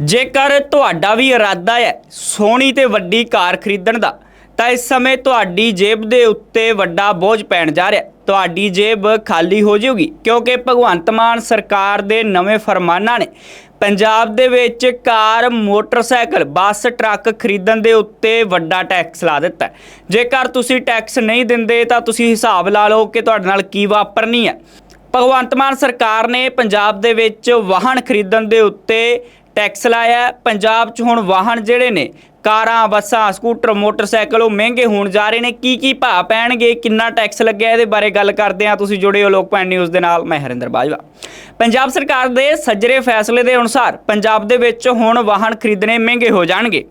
ਜੇਕਰ ਤੁਹਾਡਾ ਵੀ ਇਰਾਦਾ ਹੈ ਸੋਹਣੀ ਤੇ ਵੱਡੀ ਕਾਰ ਖਰੀਦਣ ਦਾ, ਤਾਂ ਇਸ ਸਮੇਂ ਤੁਹਾਡੀ ਜੇਬ ਦੇ ਉੱਤੇ ਵੱਡਾ ਬੋਝ ਪੈਣ ਜਾ ਰਿਹਾ। ਤੁਹਾਡੀ ਜੇਬ ਖਾਲੀ ਹੋ ਜਾਊਗੀ, ਕਿਉਂਕਿ ਭਗਵੰਤ ਮਾਨ ਸਰਕਾਰ ਦੇ ਨਵੇਂ ਫਰਮਾਨਾਂ ਨੇ ਪੰਜਾਬ ਦੇ ਵਿੱਚ ਕਾਰ, ਮੋਟਰਸਾਈਕਲ, ਬੱਸ, ਟਰੱਕ ਖਰੀਦਣ ਦੇ ਉੱਤੇ ਵੱਡਾ ਟੈਕਸ ਲਾ ਦਿੱਤਾ ਜੇਕਰ ਤੁਸੀਂ ਟੈਕਸ ਨਹੀਂ ਦਿੰਦੇ, ਤਾਂ ਤੁਸੀਂ ਹਿਸਾਬ ਲਾ ਲਓ ਕਿ ਤੁਹਾਡੇ ਨਾਲ ਕੀ ਵਾਪਰਨੀ ਹੈ। ਭਗਵੰਤ ਮਾਨ ਸਰਕਾਰ ਨੇ ਪੰਜਾਬ ਦੇ ਵਿੱਚ ਵਾਹਨ ਖਰੀਦਣ ਦੇ ਉੱਤੇ ਟੈਕਸ ਲਾਇਆ ਪੰਜਾਬ 'ਚ ਹੁਣ ਵਾਹਨ ਜਿਹੜੇ ਨੇ, ਕਾਰਾਂ, ਬੱਸਾਂ, ਸਕੂਟਰ, ਮੋਟਰਸਾਈਕਲ, ਉਹ ਮਹਿੰਗੇ ਹੋਣ ਜਾ ਰਹੇ ਨੇ। ਕੀ ਕੀ ਭਾਅ ਪੈਣਗੇ? ਕਿੰਨਾ ਟੈਕਸ ਲੱਗਿਆ? ਇਹਦੇ ਬਾਰੇ ਗੱਲ ਕਰਦੇ ਹਾਂ। ਤੁਸੀਂ ਜੁੜੇ ਹੋ ਲੋਕਪਾਲ ਨਿਊਜ਼ ਦੇ ਨਾਲ। ਮੈਂ ਹਰਿੰਦਰ ਬਾਜਵਾ। ਪੰਜਾਬ ਸਰਕਾਰ ਦੇ ਸੱਜਰੇ ਫੈਸਲੇ ਦੇ ਅਨੁਸਾਰ ਪੰਜਾਬ ਦੇ ਵਿੱਚ ਹੁਣ ਵਾਹਨ ਖਰੀਦਣੇ ਮਹਿੰਗੇ ਹੋ ਜਾਣਗੇ।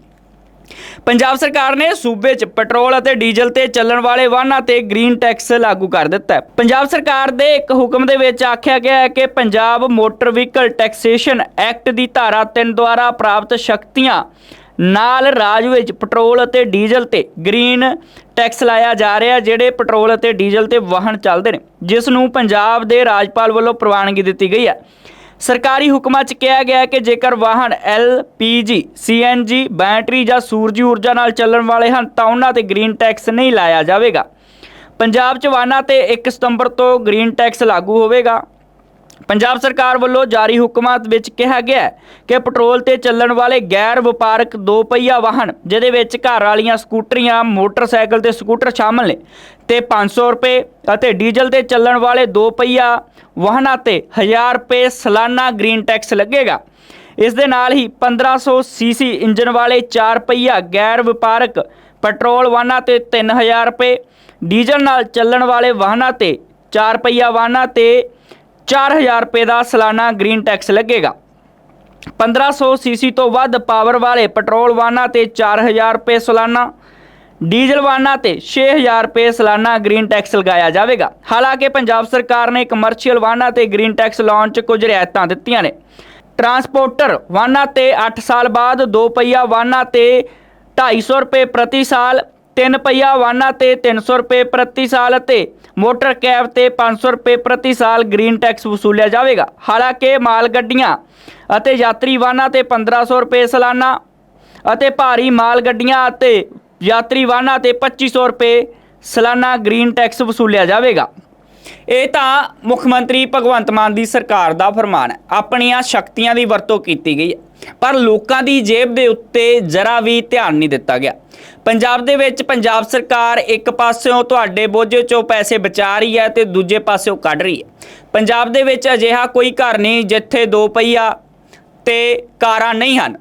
ਪੰਜਾਬ ਸਰਕਾਰ ਨੇ ਸੂਬੇ 'ਚ ਪੈਟਰੋਲ ਅਤੇ ਡੀਜ਼ਲ ਤੇ ਚੱਲਣ ਵਾਲੇ ਵਾਹਨਾਂ ਤੇ ਗ੍ਰੀਨ ਟੈਕਸ ਲਾਗੂ ਕਰ ਦਿੱਤਾ ਹੈ। ਪੰਜਾਬ ਸਰਕਾਰ ਦੇ ਇੱਕ ਹੁਕਮ ਦੇ ਵਿੱਚ ਆਖਿਆ ਗਿਆ ਹੈ ਕਿ Punjab motor vehicle taxation act ਦੀ ਧਾਰਾ 3 ਦੁਆਰਾ ਪ੍ਰਾਪਤ ਸ਼ਕਤੀਆਂ ਨਾਲ ਰਾਜ ਵਿੱਚ ਪੈਟਰੋਲ ਅਤੇ ਡੀਜ਼ਲ ਤੇ ਗ੍ਰੀਨ ਟੈਕਸ ਲਾਇਆ ਜਾ ਰਿਹਾ ਜਿਹੜੇ ਪੈਟਰੋਲ ਅਤੇ ਡੀਜ਼ਲ ਤੇ ਵਾਹਨ ਚੱਲਦੇ ਨੇ, ਜਿਸ ਨੂੰ ਪੰਜਾਬ ਦੇ ਰਾਜਪਾਲ ਵੱਲੋਂ ਪ੍ਰਵਾਨਗੀ ਦਿੱਤੀ ਗਈ ਹੈ। ਸਰਕਾਰੀ ਹੁਕਮਾਂ 'ਚ ਕਿਹਾ ਗਿਆ ਹੈ ਕਿ ਜੇਕਰ ਵਾਹਨ LPG, CNG, ਬੈਟਰੀ ਜਾਂ ਸੂਰਜੀ ਊਰਜਾ ਨਾਲ ਚੱਲਣ ਵਾਲੇ ਹਨ ਤਾਂ ਉਹਨਾਂ ਤੇ ਗ੍ਰੀਨ ਟੈਕਸ ਨਹੀਂ ਲਾਇਆ ਜਾਵੇਗਾ। ਪੰਜਾਬ 'ਚ ਵਾਹਨਾਂ ਤੇ 1 ਸਤੰਬਰ ਤੋਂ ਗ੍ਰੀਨ ਟੈਕਸ ਲਾਗੂ ਹੋਵੇਗਾ। ਪੰਜਾਬ ਸਰਕਾਰ ਵੱਲੋਂ ਜਾਰੀ ਹੁਕਮਾਂ ਵਿੱਚ ਕਿਹਾ ਗਿਆ ਹੈ ਕਿ ਪੈਟਰੋਲ ਤੇ ਚੱਲਣ ਵਾਲੇ ਗੈਰ ਵਪਾਰਕ ਦੋ ਪਹੀਆ ਵਾਹਨ, ਜਿਹਦੇ ਵਿੱਚ ਘਰ ਵਾਲੀਆਂ ਸਕੂਟਰੀਆਂ, ਮੋਟਰਸਾਈਕਲ ਤੇ ਸਕੂਟਰ ਸ਼ਾਮਲ ਨੇ ਤੇ 500 ਰੁਪਏ ਅਤੇ ਡੀਜ਼ਲ ਤੇ ਚੱਲਣ ਵਾਲੇ ਦੋ ਪਹੀਆ ਵਾਹਨਾਂ ਤੇ 1000 ਰੁਪਏ ਸਾਲਾਨਾ ਗ੍ਰੀਨ ਟੈਕਸ ਲੱਗੇਗਾ। ਇਸ ਦੇ ਨਾਲ ਹੀ 1500 ਸੀਸੀ ਇੰਜਨ ਵਾਲੇ 4 ਪਹੀਆ ਗੈਰ ਵਪਾਰਕ ਪੈਟਰੋਲ ਵਾਹਨਾਂ ਤੇ 3000 ਰੁਪਏ, ਡੀਜ਼ਲ ਨਾਲ ਚੱਲਣ ਵਾਲੇ ਵਾਹਨਾਂ ਤੇ 4 ਪਹੀਆ ਵਾਹਨਾਂ ਤੇ 4000 ਰੁਪਏ ਦਾ ਸਾਲਾਨਾ ਗ੍ਰੀਨ ਟੈਕਸ ਲੱਗੇਗਾ। 1500 ਸੀਸੀ ਤੋਂ ਵੱਧ ਪਾਵਰ ਵਾਲੇ ਪੈਟਰੋਲ ਵਾਹਨਾਂ ਤੇ 4000 ਰੁਪਏ ਸਾਲਾਨਾ, ਡੀਜ਼ਲ ਵਾਹਨਾਂ ਤੇ 6000 ਰੁਪਏ ਸਾਲਾਨਾ ਗ੍ਰੀਨ ਟੈਕਸ ਲਗਾਇਆ ਜਾਵੇਗਾ। ਹਾਲਾਂਕਿ ਪੰਜਾਬ ਸਰਕਾਰ ਨੇ ਕਮਰਸ਼ੀਅਲ ਵਾਹਨਾਂ ਤੇ ਗ੍ਰੀਨ ਟੈਕਸ ਲਾਉਣ 'ਚ ਕੁਝ ਰਿਆਇਤਾਂ ਦਿੱਤੀਆਂ ਨੇ। ਟਰਾਂਸਪੋਰਟਰ ਵਾਹਨਾਂ ਤੇ 8 ਸਾਲ ਬਾਅਦ ਦੋ ਪਹੀਆ ਵਾਹਨਾਂ ਤੇ 250 ਰੁਪਏ ਪ੍ਰਤੀ ਸਾਲ, ਤਿੰਨ ਪਹੀਆ ਵਾਹਨਾਂ ਤੇ 300 ਰੁਪਏ ਪ੍ਰਤੀ ਸਾਲ ਅਤੇ ਮੋਟਰ ਕੈਬ ਤੇ 500 ਰੁਪਏ ਪ੍ਰਤੀ ਸਾਲ ਗ੍ਰੀਨ ਟੈਕਸ ਵਸੂਲਿਆ ਜਾਵੇਗਾ। ਹਾਲਾਂਕਿ ਮਾਲ ਗੱਡੀਆਂ ਅਤੇ ਯਾਤਰੀ ਵਾਹਨਾਂ ਤੇ 1500 ਰੁਪਏ ਸਾਲਾਨਾ ਅਤੇ ਭਾਰੀ ਮਾਲ ਗੱਡੀਆਂ ਅਤੇ ਯਾਤਰੀ ਵਾਹਨਾਂ ਤੇ 2500 ਰੁਪਏ ਸਾਲਾਨਾ ਗ੍ਰੀਨ ਟੈਕਸ ਵਸੂਲਿਆ ਜਾਵੇਗਾ। ਇਹ ਤਾਂ ਮੁੱਖ ਮੰਤਰੀ ਭਗਵੰਤ ਮਾਨ ਦੀ ਸਰਕਾਰ ਦਾ ਫਰਮਾਨ ਹੈ। ਆਪਣੀਆਂ ਸ਼ਕਤੀਆਂ ਦੀ ਵਰਤੋਂ ਕੀਤੀ ਗਈ ਹੈ। ਪਰ ਲੋਕਾਂ ਦੀ ਜੇਬ ਦੇ ਉੱਤੇ ਜਰਾ ਵੀ ਧਿਆਨ ਨਹੀਂ ਦਿੱਤਾ ਗਿਆ। ਪੰਜਾਬ ਦੇ ਵਿੱਚ ਪੰਜਾਬ ਸਰਕਾਰ ਇੱਕ ਪਾਸਿਓਂ ਤੁਹਾਡੇ ਬੋਝੇ ਚੋਂ ਪੈਸੇ ਬਚਾ ਰਹੀ ਹੈ ਤੇ ਦੂਜੇ ਪਾਸਿਓਂ ਕੱਢ ਰਹੀ ਹੈ। ਪੰਜਾਬ ਦੇ ਵਿੱਚ ਅਜਿਹਾ ਕੋਈ ਘਰ ਨਹੀਂ ਜਿੱਥੇ ਦੋ ਪਹੀਆ ਤੇ ਕਾਰਾਂ ਨਹੀਂ ਹਨ।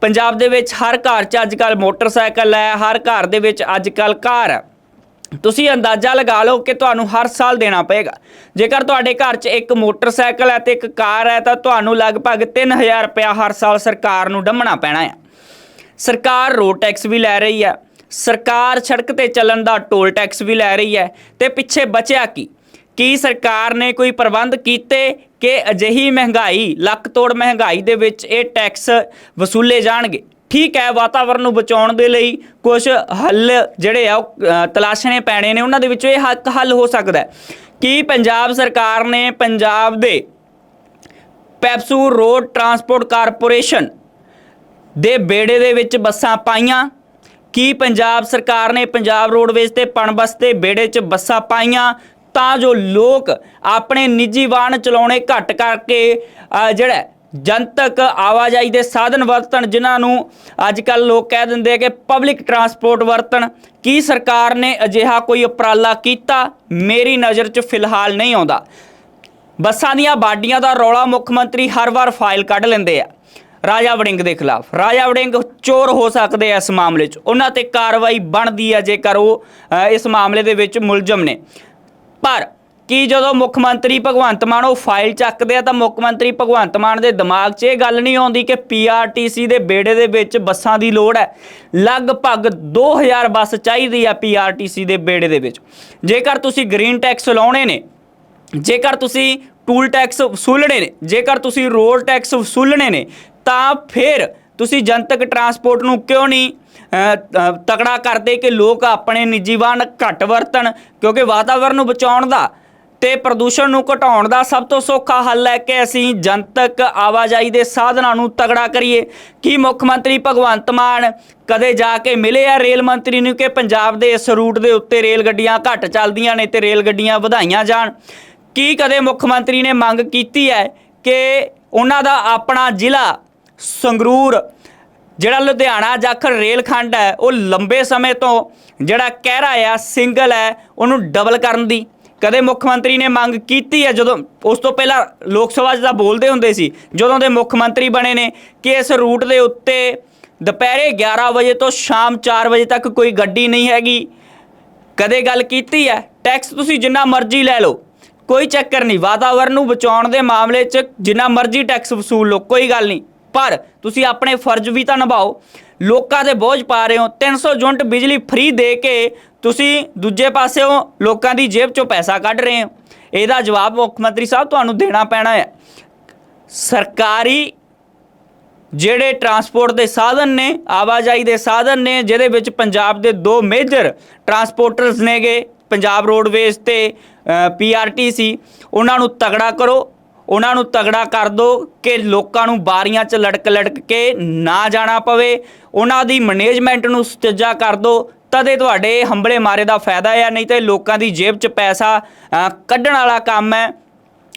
ਪੰਜਾਬ ਦੇ ਵਿੱਚ ਹਰ ਘਰ 'ਚ ਅੱਜ ਕੱਲ ਮੋਟਰਸਾਈਕਲ ਹੈ, ਹਰ ਘਰ ਦੇ ਵਿੱਚ ਅੱਜ ਕੱਲ ਕਾਰ ਹੈ। ਤੁਸੀਂ ਅੰਦਾਜ਼ਾ ਲਗਾ ਲਓ ਕਿ ਤੁਹਾਨੂੰ ਹਰ ਸਾਲ ਦੇਣਾ ਪਏਗਾ। ਜੇਕਰ ਤੁਹਾਡੇ ਘਰ 'ਚ ਇੱਕ ਮੋਟਰਸਾਈਕਲ ਹੈ ਤੇ ਇੱਕ ਕਾਰ ਹੈ, ਤਾਂ ਤੁਹਾਨੂੰ ਲਗਭਗ 3000 ਰੁਪਇਆ ਹਰ ਸਾਲ ਸਰਕਾਰ ਨੂੰ ਡੰਮਣਾ ਪੈਣਾ ਹੈ ਸਰਕਾਰ ਰੋਡ ਟੈਕਸ ਵੀ ਲੈ ਰਹੀ ਹੈ। ਸਰਕਾਰ ਸੜਕ ਤੇ ਚੱਲਣ ਦਾ ਟੋਲ ਟੈਕਸ ਵੀ ਲੈ ਰਹੀ ਹੈ। ਤੇ ਪਿੱਛੇ ਬਚਿਆ ਕੀ? ਕੀ ਸਰਕਾਰ ਨੇ ਕੋਈ ਪ੍ਰਬੰਧ ਕੀਤੇ ਕਿ ਅਜਿਹੀ ਮਹਿੰਗਾਈ ਲੱਕ ਤੋੜ ਮਹਿੰਗਾਈ ਦੇ ਵਿੱਚ ਇਹ ਟੈਕਸ ਵਸੂਲੇ ਜਾਣਗੇ? ਠੀਕ ਹੈ ਵਾਤਾਵਰਣ ਨੂੰ ਬਚਾਉਣ ਦੇ ਲਈ ਕੁਝ ਹੱਲ ਜਿਹੜੇ ਆ ਉਹ ਤਲਾਸ਼ਣੇ ਪੈਣੇ ਨੇ, ਉਹਨਾਂ ਦੇ ਵਿੱਚੋਂ ਇਹ ਹੱਕ ਹੱਲ ਹੋ ਸਕਦਾ ਹੈ ਕੀ ਪੰਜਾਬ ਸਰਕਾਰ ਨੇ ਪੰਜਾਬ ਦੇ ਪੈਪਸੂ ਰੋਡ ਟਰਾਂਸਪੋਰਟ ਕਾਰਪੋਰੇਸ਼ਨ ਦੇ ਬੇੜੇ ਦੇ ਵਿੱਚ ਬੱਸਾਂ ਪਾਈਆਂ, ਕੀ ਪੰਜਾਬ ਸਰਕਾਰ ਨੇ ਪੰਜਾਬ ਰੋਡਵੇਜ਼ ਤੇ ਪਣਬਸ ਤੇ ਬੇੜੇ 'ਚ ਬੱਸਾਂ ਪਾਈਆਂ, ਤਾਂ ਜੋ ਲੋਕ ਆਪਣੇ ਨਿੱਜੀ ਵਾਹਨ ਚਲਾਉਣੇ ਘੱਟ ਕਰਕੇ ਜਿਹੜਾ ਜਨਤਕ ਆਵਾਜਾਈ ਦੇ ਸਾਧਨ ਵਰਤਣ, ਜਿਨ੍ਹਾਂ ਨੂੰ ਅੱਜ ਕੱਲ ਲੋਕ ਕਹਿ ਦਿੰਦੇ ਆ ਕਿ ਪਬਲਿਕ ਟਰਾਂਸਪੋਰਟ ਵਰਤਣ। ਕੀ ਸਰਕਾਰ ਨੇ ਅਜਿਹਾ ਕੋਈ ਉਪਰਾਲਾ ਕੀਤਾ? ਮੇਰੀ ਨਜ਼ਰ 'ਚ ਫਿਲਹਾਲ ਨਹੀਂ ਆਉਂਦਾ। ਬੱਸਾਂ ਦੀਆਂ ਬਾਡੀਆਂ ਦਾ ਰੌਲਾ ਮੁੱਖ ਮੰਤਰੀ ਹਰ ਵਾਰ ਫਾਈਲ ਕੱਢ ਲੈਂਦੇ ਆ। ਰਾਜਾ ਵੜਿੰਗ ਦੇ ਖਿਲਾਫ। ਰਾਜਾ ਵੜਿੰਗ ਚੋਰ ਹੋ ਸਕਦੇ ਆ ਇਸ ਮਾਮਲੇ 'ਚ। ਉਹਨਾਂ ਤੇ ਕਾਰਵਾਈ ਬਣਦੀ ਆ ਜੇਕਰ ਉਹ ਇਸ ਮਾਮਲੇ ਦੇ ਵਿੱਚ ਮੁਲਜ਼ਮ ਨੇ। ਪਰ ਕਿ ਜਦੋਂ ਮੁੱਖ ਮੰਤਰੀ ਭਗਵੰਤ ਮਾਨ ਉਹ ਫਾਈਲ ਚੱਕਦੇ ਆ ਤਾਂ ਮੁੱਖ ਮੰਤਰੀ ਭਗਵੰਤ ਮਾਨ ਦੇ ਦਿਮਾਗ 'ਚ ਇਹ ਗੱਲ ਨਹੀਂ ਆਉਂਦੀ ਕਿ ਪੀਆਰਟੀਸੀ ਦੇ ਬੇੜੇ ਦੇ ਵਿੱਚ ਬੱਸਾਂ ਦੀ ਲੋੜ ਹੈ। ਲਗਭਗ 2000 ਬੱਸ ਚਾਹੀਦੀ ਆ ਪੀਆਰਟੀਸੀ ਦੇ ਬੇੜੇ ਦੇ ਵਿੱਚ। ਜੇਕਰ ਤੁਸੀਂ ਗ੍ਰੀਨ ਟੈਕਸ ਲਾਉਣੇ ਨੇ, ਜੇਕਰ ਤੁਸੀਂ ਟੂਲ ਟੈਕਸ ਵਸੂਲਣੇ ਨੇ, ਜੇਕਰ ਤੁਸੀਂ ਰੋਡ ਟੈਕਸ ਵਸੂਲਣੇ ਨੇ, ਤਾਂ ਫਿਰ ਤੁਸੀਂ ਜਨਤਕ ਟਰਾਂਸਪੋਰਟ ਨੂੰ ਕਿਉਂ ਨਹੀਂ ਤਕੜਾ ਕਰਦੇ ਕਿ ਲੋਕ ਆਪਣੇ ਨਿੱਜੀ ਵਾਹਨ ਘੱਟ ਵਰਤਣ, ਕਿਉਂਕਿ ਵਾਤਾਵਰਣ ਨੂੰ ਬਚਾਉਣ ਦਾ ਤੇ ਪ੍ਰਦੂਸ਼ਣ ਨੂੰ ਘਟਾਉਣ ਦਾ ਸਭ ਤੋਂ ਸੌਖਾ ਹੱਲ ਹੈ ਕਿ ਅਸੀਂ ਜਨਤਕ ਆਵਾਜਾਈ ਦੇ ਸਾਧਨਾਂ ਨੂੰ ਤਗੜਾ ਕਰੀਏ। ਕੀ ਮੁੱਖ ਮੰਤਰੀ ਭਗਵੰਤ ਮਾਨ ਕਦੇ ਜਾ ਕੇ ਮਿਲੇ ਆ ਰੇਲ ਮੰਤਰੀ ਨੂੰ ਕਿ ਪੰਜਾਬ ਦੇ ਇਸ ਰੂਟ ਦੇ ਉੱਤੇ ਰੇਲ ਗੱਡੀਆਂ ਘੱਟ ਚੱਲਦੀਆਂ ਨੇ ਤੇ ਰੇਲ ਗੱਡੀਆਂ ਵਧਾਈਆਂ ਜਾਣ? ਕੀ ਕਦੇ ਮੁੱਖ ਮੰਤਰੀ ਨੇ ਮੰਗ ਕੀਤੀ ਹੈ ਕਿ ਉਹਨਾਂ ਦਾ ਆਪਣਾ ਜ਼ਿਲ੍ਹਾ ਸੰਗਰੂਰ, ਜਿਹੜਾ ਲੁਧਿਆਣਾ ਜਾਖਲ ਰੇਲਖੰਡ ਹੈ, ਉਹ ਲੰਬੇ ਸਮੇਂ ਤੋਂ ਜਿਹੜਾ ਕਹਿਰਾ ਆ, ਸਿੰਗਲ ਹੈ, ਉਹਨੂੰ ਡਬਲ ਕਰਨ ਦੀ? ਕਦੇ ਮੁੱਖ ਮੰਤਰੀ ਨੇ ਮੰਗ ਕੀਤੀ ਹੈ, ਜਦੋਂ ਉਸ ਤੋਂ ਪਹਿਲਾਂ ਲੋਕ ਸਭਾ 'ਚ ਤਾਂ ਬੋਲਦੇ ਹੁੰਦੇ ਸੀ, ਜਦੋਂ ਦੇ ਮੁੱਖ ਮੰਤਰੀ ਬਣੇ ਨੇ ਕਿ ਇਸ ਰੂਟ ਦੇ ਉੱਤੇ ਦੁਪਹਿਰੇ 11 ਵਜੇ ਤੋਂ ਸ਼ਾਮ 4 ਵਜੇ ਤੱਕ ਕੋਈ ਗੱਡੀ ਨਹੀਂ ਹੈਗੀ। ਕਦੇ ਗੱਲ ਕੀਤੀ ਹੈ? ਟੈਕਸ ਤੁਸੀਂ ਜਿੰਨਾ ਮਰਜ਼ੀ ਲੈ ਲਓ, ਕੋਈ ਚੱਕਰ ਨਹੀਂ। ਵਾਤਾਵਰਣ ਨੂੰ ਬਚਾਉਣ ਦੇ ਮਾਮਲੇ 'ਚ ਜਿੰਨਾ ਮਰਜ਼ੀ ਟੈਕਸ ਵਸੂਲ ਲਓ, ਕੋਈ ਗੱਲ ਨਹੀਂ। ਪਰ ਤੁਸੀਂ ਆਪਣੇ ਫਰਜ਼ ਵੀ ਤਾਂ ਨਿਭਾਓ। ਲੋਕਾਂ ਦੇ ਬੋਝ ਪਾ ਰਹੇ ਹੋ। 300 ਯੂਨਿਟ ਬਿਜਲੀ ਫ੍ਰੀ ਦੇ ਕੇ ਤੁਸੀਂ ਦੂਜੇ ਪਾਸਿਓਂ ਲੋਕਾਂ ਦੀ ਜੇਬ 'ਚੋਂ ਪੈਸਾ ਕੱਢ ਰਹੇ ਹੋ। ਇਹਦਾ ਜਵਾਬ ਮੁੱਖ ਮੰਤਰੀ ਸਾਹਿਬ ਤੁਹਾਨੂੰ ਦੇਣਾ ਪੈਣਾ ਹੈ। ਸਰਕਾਰੀ ਜਿਹੜੇ ਟਰਾਂਸਪੋਰਟ ਦੇ ਸਾਧਨ ਨੇ, ਆਵਾਜਾਈ ਦੇ ਸਾਧਨ ਨੇ, ਜਿਹਦੇ ਵਿੱਚ ਪੰਜਾਬ ਦੇ ਦੋ ਮੇਜਰ ਟਰਾਂਸਪੋਰਟਰਸ ਨੇਗੇ, ਪੰਜਾਬ ਰੋਡਵੇਜ਼ ਤੇ ਪੀਆਰਟੀਸੀ ਉਹਨਾਂ ਨੂੰ ਤਗੜਾ ਕਰੋ। ਉਹਨਾਂ ਨੂੰ ਤਗੜਾ ਕਰ ਦਿਓ ਕਿ ਲੋਕਾਂ ਨੂੰ ਬਾਰੀਆਂ 'ਚ ਲੜਕ ਲੜਕ ਕੇ ਨਾ ਜਾਣਾ ਪਵੇ। ਉਹਨਾਂ ਦੀ ਮੈਨੇਜਮੈਂਟ ਨੂੰ ਸੁਚੱਜਾ ਕਰ ਦਿਓ ਤਦੇ ਤੁਹਾਡੇ ਹੰਬਲੇ ਮਾਰੇ ਦਾ ਫਾਇਦਾ ਹੈ ਨਹੀਂ ਤੇ ਲੋਕਾਂ ਦੀ ਜੇਬ 'ਚ ਪੈਸਾ ਕੱਢਣ ਵਾਲਾ ਕੰਮ ਹੈ।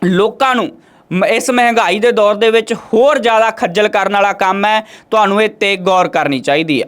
ਲੋਕਾਂ ਨੂੰ ਮ- ਇਸ ਮਹਿੰਗਾਈ ਦੇ ਦੌਰ ਦੇ ਵਿੱਚ ਹੋਰ ਜ਼ਿਆਦਾ ਖੱਜਲ ਕਰਨ ਵਾਲਾ ਕੰਮ ਹੈ। ਤੁਹਾਨੂੰ ਇਹ ਤੇ ਗੌਰ ਕਰਨੀ ਚਾਹੀਦੀ ਹੈ।